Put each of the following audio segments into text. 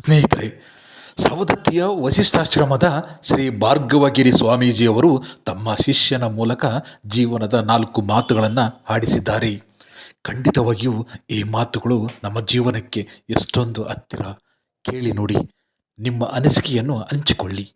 ಸ್ನೇಹಿತರೆ, ಸವದತ್ತಿಯ ವಶಿಷ್ಠಾಶ್ರಮದ ಶ್ರೀ ಭಾರ್ಗವಗಿರಿ ಸ್ವಾಮೀಜಿಯವರು ತಮ್ಮ ಶಿಷ್ಯನ ಮೂಲಕ ಜೀವನದ ನಾಲ್ಕು ಮಾತುಗಳನ್ನು ಹಾಡಿಸಿದ್ದಾರೆ. ಖಂಡಿತವಾಗಿಯೂ ಈ ಮಾತುಗಳು ನಮ್ಮ ಜೀವನಕ್ಕೆ ಎಷ್ಟೊಂದು ಹತ್ತಿರ. ಕೇಳಿ ನೋಡಿ, ನಿಮ್ಮ ಅನಿಸಿಕೆಯನ್ನು ಹಂಚಿಕೊಳ್ಳಿ.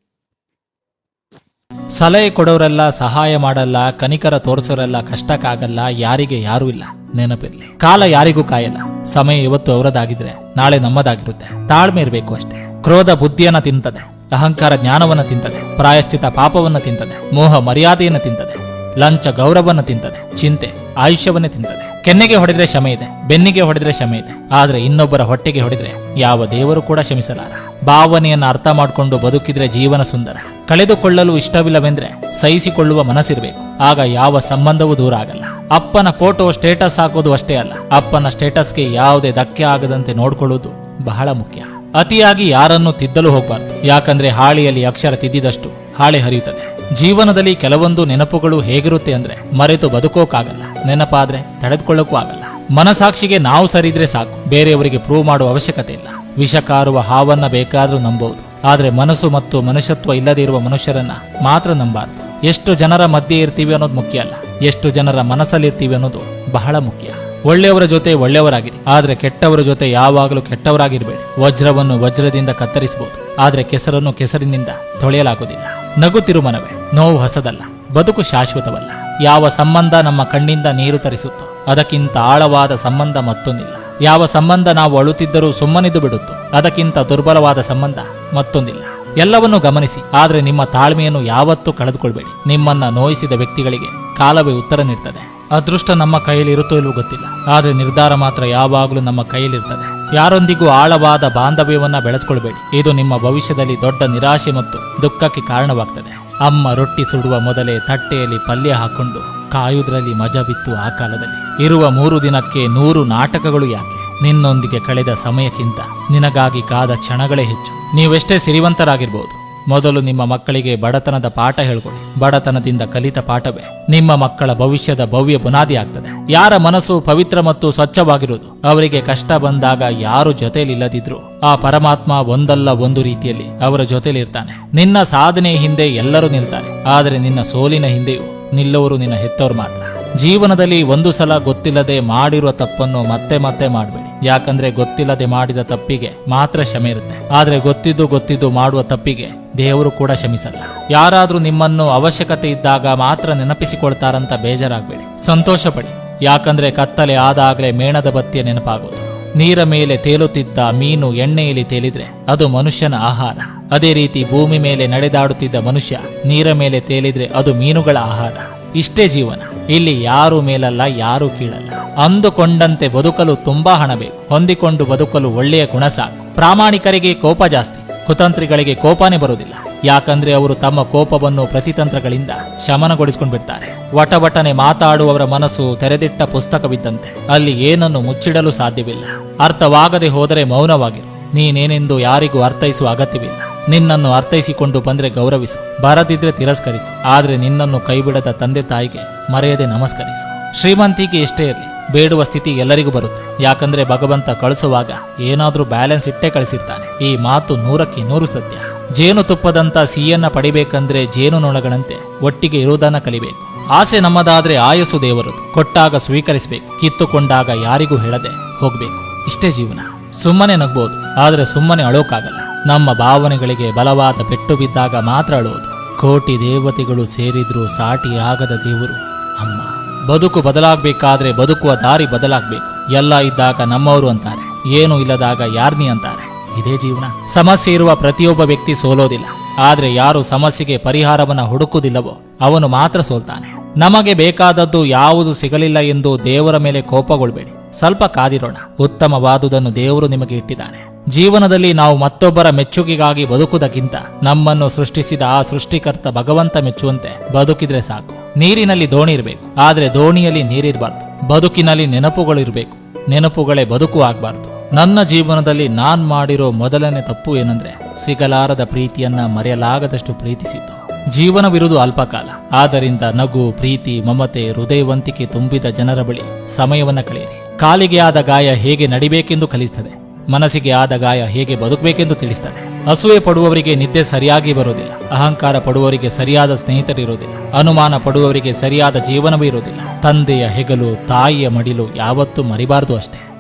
ಸಲಹೆ ಕೊಡೋರೆಲ್ಲ ಸಹಾಯ ಮಾಡಲ್ಲ, ಕನಿಕರ ತೋರಿಸೋರೆಲ್ಲ ಕಷ್ಟಕ್ಕಾಗಲ್ಲ, ಯಾರಿಗೆ ಯಾರೂ ಇಲ್ಲ, ನೆನಪಿರಲಿ. ಕಾಲ ಯಾರಿಗೂ ಕಾಯಲ್ಲ. ಸಮಯ ಇವತ್ತು ಅವರದಾಗಿದ್ರೆ ನಾಳೆ ನಮ್ಮದಾಗಿರುತ್ತೆ. ತಾಳ್ಮೆ ಇರಬೇಕು ಅಷ್ಟೇ. ಕ್ರೋಧ ಬುದ್ಧಿಯನ್ನ ತಿಂತದೆ. ಅಹಂಕಾರ ಜ್ಞಾನವನ್ನ ತಿಂತದೆ. ಪ್ರಾಯಶ್ಚಿತ ಪಾಪವನ್ನ ತಿಂತದೆ. ಮೋಹ ಮರ್ಯಾದೆಯನ್ನ ತಿಂತದೆ. ಲಂಚ ಗೌರವನ್ನ ತಿಂತದೆ. ಚಿಂತೆ ಆಯುಷ್ಯವನ್ನೇ ತಿಂತದೆ. ಕೆನ್ನೆಗೆ ಹೊಡೆದ್ರೆ ಕ್ಷಮೆ ಇದೆ. ಬೆನ್ನಿಗೆ ಹೊಡೆದ್ರೆ ಕ್ಷಮೆ ಇದೆ. ಆದ್ರೆ ಇನ್ನೊಬ್ಬರ ಹೊಟ್ಟೆಗೆ ಹೊಡೆದ್ರೆ ಯಾವ ದೇವರು ಕೂಡ ಕ್ಷಮಿಸಲಾರ. ಭಾವನೆಯನ್ನ ಅರ್ಥ ಮಾಡಿಕೊಂಡು ಬದುಕಿದ್ರೆ ಜೀವನ ಸುಂದರ. ಕಳೆದುಕೊಳ್ಳಲು ಇಷ್ಟವಿಲ್ಲವೆಂದ್ರೆ ಸಹಿಸಿಕೊಳ್ಳುವ ಮನಸ್ಸಿರಬೇಕು. ಆಗ ಯಾವ ಸಂಬಂಧವೂ ದೂರ ಆಗಲ್ಲ. ಅಪ್ಪನ ಫೋಟೋ ಸ್ಟೇಟಸ್ ಹಾಕೋದು ಅಷ್ಟೇ ಅಲ್ಲ, ಅಪ್ಪನ ಸ್ಟೇಟಸ್ಗೆ ಯಾವುದೇ ಧಕ್ಕೆ ಆಗದಂತೆ ನೋಡ್ಕೊಳ್ಳೋದು ಬಹಳ ಮುಖ್ಯ. ಅತಿಯಾಗಿ ಯಾರನ್ನು ತಿದ್ದಲು ಹೋಗಬಾರ್ದು, ಯಾಕಂದ್ರೆ ಹಾಳಿಯಲ್ಲಿ ಅಕ್ಷರ ತಿದ್ದಿದಷ್ಟು ಹಾಳೆ ಹರಿಯುತ್ತದೆ. ಜೀವನದಲ್ಲಿ ಕೆಲವೊಂದು ನೆನಪುಗಳು ಹೇಗಿರುತ್ತೆ ಅಂದ್ರೆ, ಮರೆತು ಬದುಕೋಕ್ಕಾಗಲ್ಲ ನೆನಪಾದ್ರೆ ತಡೆದುಕೊಳ್ಳಕ್ಕೂ ಆಗಲ್ಲ. ಮನಸಾಕ್ಷಿಗೆ ನಾವು ಸರಿದ್ರೆ ಸಾಕು, ಬೇರೆಯವರಿಗೆ ಪ್ರೂವ್ ಮಾಡುವ ಅವಶ್ಯಕತೆ ಇಲ್ಲ. ವಿಷಕಾರುವ ಹಾವನ್ನ ಬೇಕಾದ್ರೂ ನಂಬಬಹುದು, ಆದ್ರೆ ಮನಸ್ಸು ಮತ್ತು ಮನುಷ್ಯತ್ವ ಇಲ್ಲದೇ ಇರುವ ಮನುಷ್ಯರನ್ನ ಮಾತ್ರ ನಂಬಾರ್ದು. ಎಷ್ಟು ಜನರ ಮಧ್ಯೆ ಇರ್ತೀವಿ ಅನ್ನೋದು ಮುಖ್ಯ ಅಲ್ಲ. ಎಷ್ಟು ಜನರ ಮನಸ್ಸಲ್ಲಿರ್ತೀವಿ ಅನ್ನೋದು ಬಹಳ ಮುಖ್ಯ. ಒಳ್ಳೆಯವರ ಜೊತೆ ಒಳ್ಳೆಯವರಾಗಿರಿ. ಆದ್ರೆ ಕೆಟ್ಟವರ ಜೊತೆ ಯಾವಾಗಲೂ ಕೆಟ್ಟವರಾಗಿರ್ಬೇಡಿ. ವಜ್ರವನ್ನು ವಜ್ರದಿಂದ ಕತ್ತರಿಸಬಹುದು ಆದ್ರೆ ಕೆಸರನ್ನು ಕೆಸರಿನಿಂದ ತೊಳೆಯಲಾಗುವುದಿಲ್ಲ ನಗುತ್ತಿರು ಮನವೇ ನೋವು ಹೊಸದಲ್ಲ, ಬದುಕು ಶಾಶ್ವತವಲ್ಲ. ಯಾವ ಸಂಬಂಧ ನಮ್ಮ ಕಣ್ಣಿಂದ ನೀರು ತರಿಸುತ್ತೋ, ಅದಕ್ಕಿಂತ ಆಳವಾದ ಸಂಬಂಧ ಮತ್ತೊಂದಿಲ್ಲ. ಯಾವ ಸಂಬಂಧ ನಾವು ಅಳುತ್ತಿದ್ದರೂ ಸುಮ್ಮನಿದ್ದು ಬಿಡುತ್ತೋ, ಅದಕ್ಕಿಂತ ದುರ್ಬಲವಾದ ಸಂಬಂಧ ಮತ್ತೊಂದಿಲ್ಲ. ಎಲ್ಲವನ್ನೂ ಗಮನಿಸಿ, ಆದರೆ ನಿಮ್ಮ ತಾಳ್ಮೆಯನ್ನು ಯಾವತ್ತೂ ಕಳೆದುಕೊಳ್ಬೇಡಿ. ನಿಮ್ಮನ್ನ ನೋಯಿಸಿದ ವ್ಯಕ್ತಿಗಳಿಗೆ ಕಾಲವೇ ಉತ್ತರ ನೀಡ್ತದೆ. ಅದೃಷ್ಟ ನಮ್ಮ ಕೈಯಲ್ಲಿ ಇರುತ್ತೋ ಇಲ್ವೋ ಗೊತ್ತಿಲ್ಲ. ಆದರೆ ನಿರ್ಧಾರ ಮಾತ್ರ ಯಾವಾಗಲೂ ನಮ್ಮ ಕೈಯಲ್ಲಿರ್ತದೆ. ಯಾರೊಂದಿಗೂ ಆಳವಾದ ಬಾಂಧವ್ಯವನ್ನ ಬೆಳೆಸ್ಕೊಳ್ಬೇಡಿ. ಇದು ನಿಮ್ಮ ಭವಿಷ್ಯದಲ್ಲಿ ದೊಡ್ಡ ನಿರಾಶೆ ಮತ್ತು ದುಃಖಕ್ಕೆ ಕಾರಣವಾಗ್ತದೆ. ಅಮ್ಮ ರೊಟ್ಟಿ ಸುಡುವ ಮೊದಲೇ ತಟ್ಟೆಯಲ್ಲಿ ಪಲ್ಯ ಹಾಕೊಂಡು ಕಾಯುವುದರಲ್ಲಿ ಮಜಾ ಬಿತ್ತು ಆ ಕಾಲದಲ್ಲಿ. ಇರುವ ಮೂರು ದಿನಕ್ಕೆ ನೂರು ನಾಟಕಗಳು ಯಾಕೆ? ನಿನ್ನೊಂದಿಗೆ ಕಳೆದ ಸಮಯಕ್ಕಿಂತ ನಿನಗಾಗಿ ಕಾದ ಕ್ಷಣಗಳೇ ಹೆಚ್ಚು. ನೀವೆಷ್ಟೇ ಸಿರಿವಂತರಾಗಿರ್ಬೋದು. ಮೊದಲು ನಿಮ್ಮ ಮಕ್ಕಳಿಗೆ ಬಡತನದ ಪಾಠ ಹೇಳ್ಕೊಡಿ. ಬಡತನದಿಂದ ಕಲಿತ ಪಾಠವೇ. ನಿಮ್ಮ ಮಕ್ಕಳ ಭವಿಷ್ಯದ ಭವ್ಯ ಬುನಾದಿ ಆಗ್ತದೆ. ಯಾರ ಮನಸ್ಸು ಪವಿತ್ರ ಮತ್ತು ಸ್ವಚ್ಛವಾಗಿರುವುದು, ಅವರಿಗೆ ಕಷ್ಟ ಬಂದಾಗ ಯಾರು ಜೊತೆಯಲ್ಲಿಲ್ಲದಿದ್ರು ಆ ಪರಮಾತ್ಮ ಒಂದಲ್ಲ ಒಂದು ರೀತಿಯಲ್ಲಿ ಅವರ ಜೊತೆಲಿರ್ತಾನೆ. ನಿನ್ನ ಸಾಧನೆ ಹಿಂದೆ ಎಲ್ಲರೂ ನಿಲ್ತಾರೆ. ಆದರೆ ನಿನ್ನ ಸೋಲಿನ ಹಿಂದೆಯೂ ನಿಲ್ಲುವರು ನಿನ್ನ ಹೆತ್ತವರು ಮಾತ್ರ. ಜೀವನದಲ್ಲಿ ಒಂದು ಸಲ ಗೊತ್ತಿಲ್ಲದೆ ಮಾಡಿರುವ ತಪ್ಪನ್ನು ಮತ್ತೆ ಮತ್ತೆ ಮಾಡಬೇಡಿ ಯಾಕಂದ್ರೆ ಗೊತ್ತಿಲ್ಲದೆ ಮಾಡಿದ ತಪ್ಪಿಗೆ ಮಾತ್ರ ಕ್ಷಮೆ ಇರುತ್ತೆ. ಆದ್ರೆ ಗೊತ್ತಿದ್ದು ಗೊತ್ತಿದ್ದು ಮಾಡುವ ತಪ್ಪಿಗೆ ದೇವರು ಕೂಡ ಕ್ಷಮಿಸಲ್ಲ. ಯಾರಾದ್ರೂ ನಿಮ್ಮನ್ನು ಅವಶ್ಯಕತೆ ಇದ್ದಾಗ ಮಾತ್ರ ನೆನಪಿಸಿಕೊಳ್ತಾರಂತ ಬೇಜಾರಾಗಬೇಡಿ. ಸಂತೋಷ ಪಡಿ ಯಾಕಂದ್ರೆ ಕತ್ತಲೆ ಆದಾಗಲೇ ಮೇಣದ ಬತ್ತಿಯ ನೆನಪಾಗೋದು. ನೀರ ಮೇಲೆ ತೇಲುತ್ತಿದ್ದ ಮೀನು ಎಣ್ಣೆಯಲ್ಲಿ ತೇಲಿದ್ರೆ ಅದು ಮನುಷ್ಯನ ಆಹಾರ. ಅದೇ ರೀತಿ ಭೂಮಿ ಮೇಲೆ ನಡೆದಾಡುತ್ತಿದ್ದ ಮನುಷ್ಯ ನೀರ ಮೇಲೆ ತೇಲಿದ್ರೆ ಅದು ಮೀನುಗಳ ಆಹಾರ. ಇಷ್ಟೇ ಜೀವನ. ಇಲ್ಲಿ ಯಾರು ಮೇಲಲ್ಲ, ಯಾರು ಕೀಳಲ್ಲ. ಅಂದುಕೊಂಡಂತೆ ಬದುಕಲು ತುಂಬಾ ಹಣ ಬೇಕು. ಹೊಂದಿಕೊಂಡು ಬದುಕಲು ಒಳ್ಳೆಯ ಗುಣ ಸಾಕು. ಪ್ರಾಮಾಣಿಕರಿಗೆ ಕೋಪ ಜಾಸ್ತಿ, ಕುತಂತ್ರಿಗಳಿಗೆ ಕೋಪನೇ ಬರುವುದಿಲ್ಲ. ಯಾಕಂದ್ರೆ ಅವರು ತಮ್ಮ ಕೋಪವನ್ನು ಪ್ರತಿತಂತ್ರಗಳಿಂದ ಶಮನಗೊಳಿಸಿಕೊಂಡು ಬಿಡ್ತಾರೆ ವಟವಟನೆ ಮಾತಾಡುವವರ ಮನಸ್ಸು ತೆರೆದಿಟ್ಟ ಪುಸ್ತಕವಿದ್ದಂತೆ. ಅಲ್ಲಿ ಏನನ್ನು ಮುಚ್ಚಿಡಲು ಸಾಧ್ಯವಿಲ್ಲ. ಅರ್ಥವಾಗದೆ ಹೋದರೆ ಮೌನವಾಗಿರು. ನೀನೇನೆಂದು ಯಾರಿಗೂ ಅರ್ಥೈಸುವ ಅಗತ್ಯವಿಲ್ಲ. ನಿನ್ನನ್ನು ಅರ್ಥೈಸಿಕೊಂಡು ಬಂದ್ರೆ ಗೌರವಿಸು. ಬರದಿದ್ರೆ ತಿರಸ್ಕರಿಸು. ಆದ್ರೆ ನಿನ್ನನ್ನು ಕೈಬಿಡದ ತಂದೆ ತಾಯಿಗೆ ಮರೆಯದೆ ನಮಸ್ಕರಿಸು. ಶ್ರೀಮಂತಿಕೆ ಎಷ್ಟೇ ಇರಲಿ. ಬೇಡುವ ಸ್ಥಿತಿ ಎಲ್ಲರಿಗೂ ಬರುತ್ತೆ. ಯಾಕಂದ್ರೆ ಭಗವಂತ ಕಳಿಸುವಾಗ ಏನಾದ್ರೂ ಬ್ಯಾಲೆನ್ಸ್ ಇಟ್ಟೇ ಕಳಿಸಿರ್ತಾನೆ. ಈ ಮಾತು ನೂರಕ್ಕೆ ನೂರು ಸತ್ಯ. ಜೇನುತುಪ್ಪದಂತ ಸಿಹಿಯನ್ನ ಪಡಿಬೇಕಂದ್ರೆ ಜೇನುನೊಣಗಳಂತೆ ಒಟ್ಟಿಗೆ ಇರುವುದನ್ನ ಕಲಿಬೇಕು. ಆಸೆ ನಮ್ಮದಾದ್ರೆ ಆಯಸ್ಸು ದೇವರದು. ಕೊಟ್ಟಾಗ ಸ್ವೀಕರಿಸಬೇಕು. ಕಿತ್ತುಕೊಂಡಾಗ ಯಾರಿಗೂ ಹೇಳದೆ ಹೋಗ್ಬೇಕು. ಇಷ್ಟೇ ಜೀವನ. ಸುಮ್ಮನೆ ನಗ್ಬೋದು. ಆದ್ರೆ ಸುಮ್ಮನೆ ಅಳೋಕಾಗಲ್ಲ. ನಮ್ಮ ಭಾವನೆಗಳಿಗೆ ಬಲವಾದ ಪೆಟ್ಟು ಬಿದ್ದಾಗ ಮಾತ್ರ ಅಳುವುದು ಕೋಟಿ ದೇವತೆಗಳು ಸೇರಿದ್ರೂ ಸಾಟಿಯಾಗದ ದೇವರು ಅಮ್ಮ. ಬದುಕು ಬದಲಾಗಬೇಕಾದ್ರೆ ಬದುಕುವ ದಾರಿ ಬದಲಾಗಬೇಕು. ಎಲ್ಲ ಇದ್ದಾಗ ನಮ್ಮವರು ಅಂತಾರೆ, ಏನು ಇಲ್ಲದಾಗ ಯಾರ್ನಿ ಅಂತಾರೆ. ಇದೇ ಜೀವನ. ಸಮಸ್ಯೆ ಇರುವ ಪ್ರತಿಯೊಬ್ಬ ವ್ಯಕ್ತಿ ಸೋಲೋದಿಲ್ಲ. ಆದ್ರೆ ಯಾರು ಸಮಸ್ಯೆಗೆ ಪರಿಹಾರವನ್ನ ಹುಡುಕುವುದಿಲ್ಲವೋ, ಅವನು ಮಾತ್ರ ಸೋಲ್ತಾನೆ. ನಮಗೆ ಬೇಕಾದದ್ದು ಯಾವುದು ಸಿಗಲಿಲ್ಲ ಎಂದು ದೇವರ ಮೇಲೆ ಕೋಪಗೊಳ್ಬೇಡಿ. ಸ್ವಲ್ಪ ಕಾದಿರೋಣ. ಉತ್ತಮವಾದುದನ್ನು ದೇವರು ನಿಮಗೆ ಇಟ್ಟಿದ್ದಾನೆ. ಜೀವನದಲ್ಲಿ ನಾವು ಮತ್ತೊಬ್ಬರ ಮೆಚ್ಚುಗೆಗಾಗಿ ಬದುಕುವುದಕ್ಕಿಂತ ನಮ್ಮನ್ನು ಸೃಷ್ಟಿಸಿದ ಆ ಸೃಷ್ಟಿಕರ್ತ ಭಗವಂತ ಮೆಚ್ಚುವಂತೆ ಬದುಕಿದ್ರೆ ಸಾಕು. ನೀರಿನಲ್ಲಿ ದೋಣಿ ಇರಬೇಕು ಆದ್ರೆ ದೋಣಿಯಲ್ಲಿ ನೀರಿರಬಾರ್ದು. ಬದುಕಿನಲ್ಲಿ ನೆನಪುಗಳಿರಬೇಕು. ನೆನಪುಗಳೇ ಬದುಕು ಆಗ್ಬಾರ್ದು. ನನ್ನ ಜೀವನದಲ್ಲಿ ನಾನ್ ಮಾಡಿರೋ ಮೊದಲನೇ ತಪ್ಪು ಏನಂದ್ರೆ ಸಿಗಲಾರದ ಪ್ರೀತಿಯನ್ನ ಮರೆಯಲಾಗದಷ್ಟು ಪ್ರೀತಿಸಿದ್ದು. ಜೀವನವಿರುವುದು ಅಲ್ಪಕಾಲ. ಆದ್ದರಿಂದ ನಗು, ಪ್ರೀತಿ, ಮಮತೆ, ಹೃದಯವಂತಿಕೆ ತುಂಬಿದ ಜನರ ಬಳಿ ಸಮಯವನ್ನ ಕಳೆಯಿರಿ. ಕಾಲಿಗೆ ಗಾಯ ಹೇಗೆ ನಡಿಬೇಕೆಂದು ಕಲಿಸ್ತದೆ. ಮನಸ್ಸಿಗೆ ಆದ ಗಾಯ ಹೇಗೆ ಬದುಕಬೇಕೆಂದು ತಿಳಿಸ್ತಾನೆ ಅಸೂಯೆ ಪಡುವವರಿಗೆ ನಿದ್ದೆ ಸರಿಯಾಗಿ ಬರುವುದಿಲ್ಲ. ಅಹಂಕಾರ ಪಡುವವರಿಗೆ ಸರಿಯಾದ ಸ್ನೇಹಿತರಿರುವುದಿಲ್ಲ. ಅನುಮಾನ ಪಡುವವರಿಗೆ ಸರಿಯಾದ ಜೀವನವೂ ಇರುವುದಿಲ್ಲ. ತಂದೆಯ ಹೆಗಲು, ತಾಯಿಯ ಮಡಿಲು ಯಾವತ್ತೂ ಮರಿಬಾರದು ಅಷ್ಟೇ.